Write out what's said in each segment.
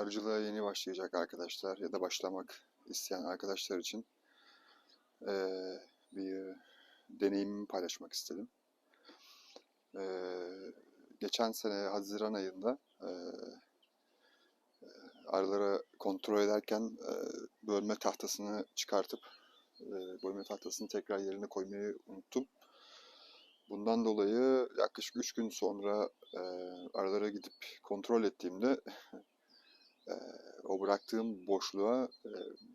arıcılığa yeni başlayacak arkadaşlar ya da başlamak isteyen arkadaşlar için eee, bir deneyimimi paylaşmak istedim. Eee, geçen sene Haziran ayında eee, arıları kontrol ederken eee, bölme tahtasını çıkartıp eee, bölme tahtasını tekrar yerine koymayı unuttum. Bundan dolayı yaklaşık 3 gün sonra eee arılara gidip kontrol ettiğimde o bıraktığım boşluğa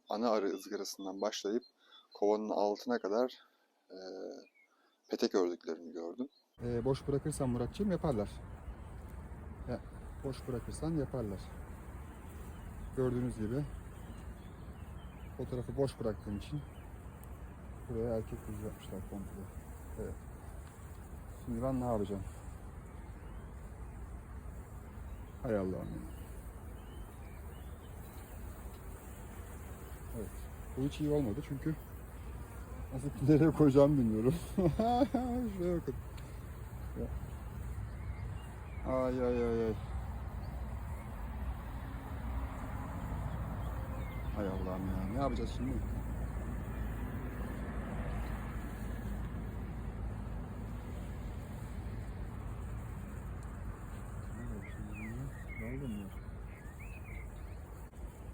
ana arı ızgarasından başlayıp kovanın altına kadar petek ördüklerini gördüm. Ee, boş bırakırsan Muratçığım yaparlar. Ya, boş bırakırsan yaparlar. Gördüğünüz gibi fotoğrafı boş bıraktığım için buraya erkek kız yapmışlar komple. Evet. Şimdi ben ne yapacağım? Hay Allah'ım Evet. Bu hiç iyi olmadı çünkü nasıl nereye koyacağımı bilmiyorum. Şuraya bakın. Ay ay ay ay. Hay Allah'ım ya. Ne yapacağız şimdi?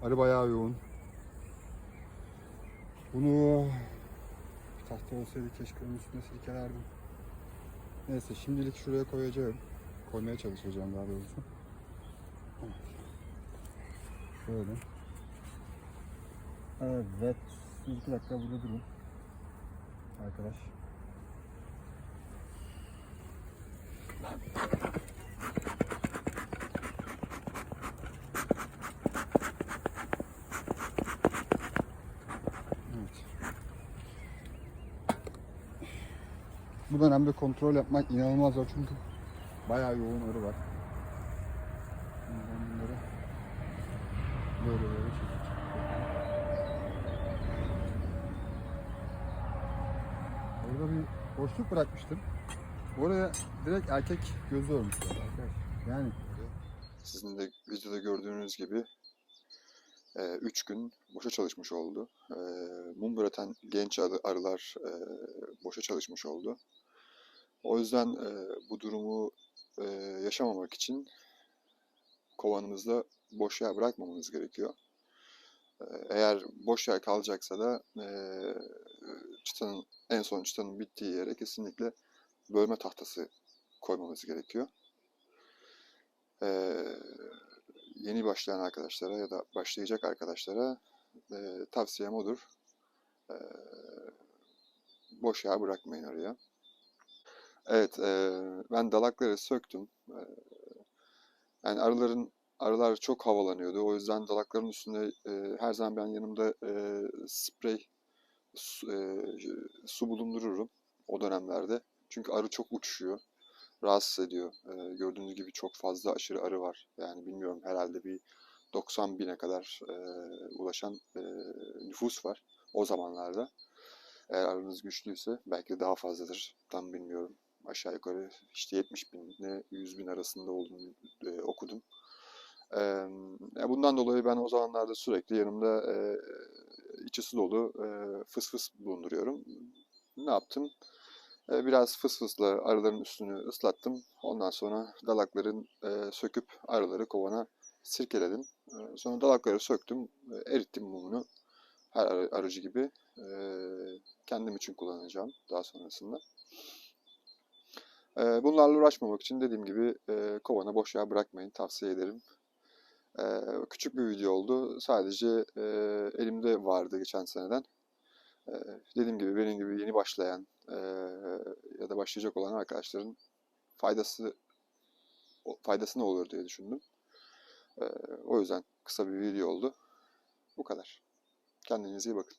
Arı bayağı yoğun. Bunu tahta olsaydı keşke onun üstüne silkelerdim. Neyse şimdilik şuraya koyacağım. Koymaya çalışacağım daha doğrusu. Şöyle. Evet. Bir iki dakika burada durun. Arkadaş. Evet. Bu dönemde kontrol yapmak inanılmaz zor çünkü bayağı yoğun arı var. Bunları böyle böyle çekeceğim. Orada bir boşluk bırakmıştım. Oraya direkt erkek gözü örmüşler. Yani Sizin de videoda gördüğünüz gibi 3 gün boşa çalışmış oldu. E, mum üreten genç arı- arılar e, boşa çalışmış oldu. O yüzden e, bu durumu e, yaşamamak için kovanımızda boş yer bırakmamamız gerekiyor. Eğer boş yer kalacaksa da e, çıtanın en son çıtanın bittiği yere kesinlikle bölme tahtası koymamız gerekiyor. E, yeni başlayan arkadaşlara ya da başlayacak arkadaşlara e, tavsiyem odur. E, boş yer bırakmayın araya. Evet, e, ben dalakları söktüm. E, yani arıların arılar çok havalanıyordu. O yüzden dalakların üstünde e, her zaman ben yanımda e, sprey su, e, su bulundururum o dönemlerde. Çünkü arı çok uçuyor. Rahatsız ediyor. E, gördüğünüz gibi çok fazla aşırı arı var. Yani bilmiyorum herhalde bir 90 bine kadar e, ulaşan e, nüfus var o zamanlarda. Eğer arınız güçlüyse belki daha fazladır. Tam bilmiyorum. Aşağı yukarı işte 70 bin ile 100 bin arasında olduğunu e, okudum. E, bundan dolayı ben o zamanlarda sürekli yanımda e, içi su dolu e, fıs fıs bulunduruyorum. Ne yaptım? E, biraz fıs fısla arıların üstünü ıslattım. Ondan sonra dalakların e, söküp arıları kovana sirkeledim. E, sonra dalakları söktüm, e, erittim mumunu. Her arı- arıcı gibi. E, kendim için kullanacağım daha sonrasında. Bunlarla uğraşmamak için dediğim gibi kovana boş yer bırakmayın tavsiye ederim. Küçük bir video oldu. Sadece elimde vardı geçen seneden. Dediğim gibi benim gibi yeni başlayan ya da başlayacak olan arkadaşların faydası o- faydasına olur diye düşündüm. O yüzden kısa bir video oldu. Bu kadar. Kendinize iyi bakın.